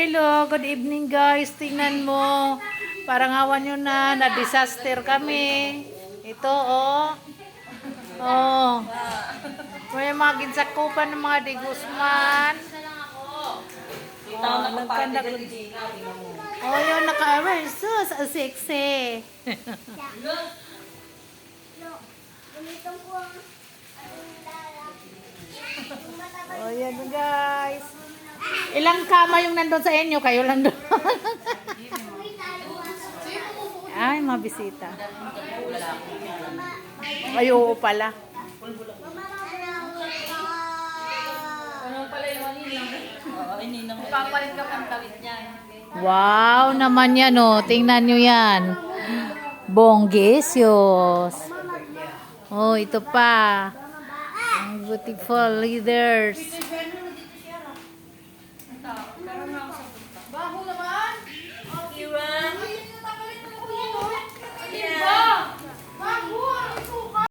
Hello, good evening guys. Tingnan mo. Parang awan nyo na, na-disaster kami. Ito, oh. Oh. May mga ginsakupan ng mga di Guzman. Oh, nagkandak. Oh, yun, naka-aware. Sus, ang sexy. oh, yan guys. Ilang kama yung nandun sa inyo? Kayo lang doon. Ay, mga bisita. Ay, oo pala. Papalit ka pang tawid niyan. Wow naman yan, oh. Tingnan nyo yan. Bonggesios. Oh, ito pa. Ang beautiful leaders. Parang lang sa punta. Baho naman!